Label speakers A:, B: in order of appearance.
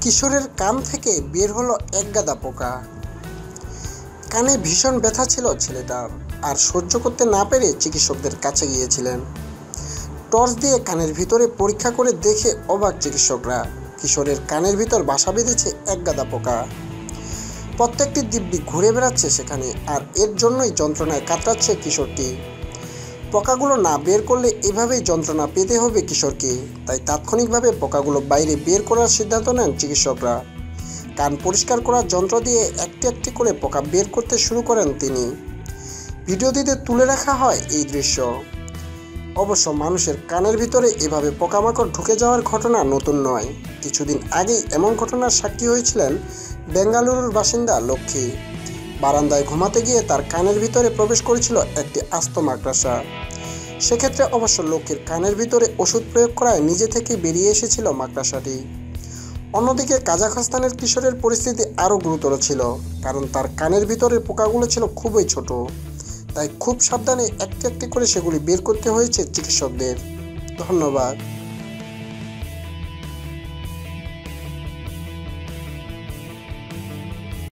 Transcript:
A: কিশোরের কান থেকে বের হলো এক গাদা পোকা। কানে ভীষণ ব্যথা ছিল ছেলেটার আর সহ্য করতে না পেরে চিকিৎসকদের কাছে গিয়েছিলেন। টর্চ দিয়ে কানের ভিতরে পরীক্ষা করে দেখে অবাক চিকিৎসকরা, কিশোরের কানের ভিতর বাসা বেঁধেছে এক গাদা পোকা। প্রত্যেকটি দিব্যি ঘুরে বেড়াচ্ছে সেখানে, আর এর জন্যই যন্ত্রণায় কাতরাচ্ছে কিশোরটি। পোকাগুলো না বের করলে এভাবেই যন্ত্রণা পেতে হবে কিশোরকে। তাই তাৎক্ষণিকভাবে পোকাগুলো বাইরে বের করার সিদ্ধান্ত নেন চিকিৎসকরা। কান পরিষ্কার করার যন্ত্র দিয়ে একটি একটি করে পোকা বের করতে শুরু করেন তিনি। ভিডিওটিতে তুলে রাখা হয় এই দৃশ্য। অবশ্য মানুষের কানের ভিতরে এভাবে পোকামাকড় ঢুকে যাওয়ার ঘটনা নতুন নয়। কিছুদিন আগেই এমন ঘটনার সাক্ষী হয়েছিলেন বেঙ্গালুরুর বাসিন্দা লক্ষ্মী। বারান্দায় ঘুমাতে গিয়ে তার কানের ভিতরে প্রবেশ করেছিল একটি আস্ত মাকড়াসা সেক্ষেত্রে অবশ্য লোকের কানের ভিতরে ওষুধ প্রয়োগ করায় নিজে থেকে বেরিয়ে এসেছিল মাকড়াসাটি। অন্যদিকে কাজাখস্তানের কিশোরের পরিস্থিতি আরও গুরুতর ছিল, কারণ তার কানের ভিতরের পোকাগুলো ছিল খুবই ছোট। তাই খুব সাবধানে একটি একটি করে সেগুলি বের করতে হয়েছে চিকিৎসকদের। ধন্যবাদ।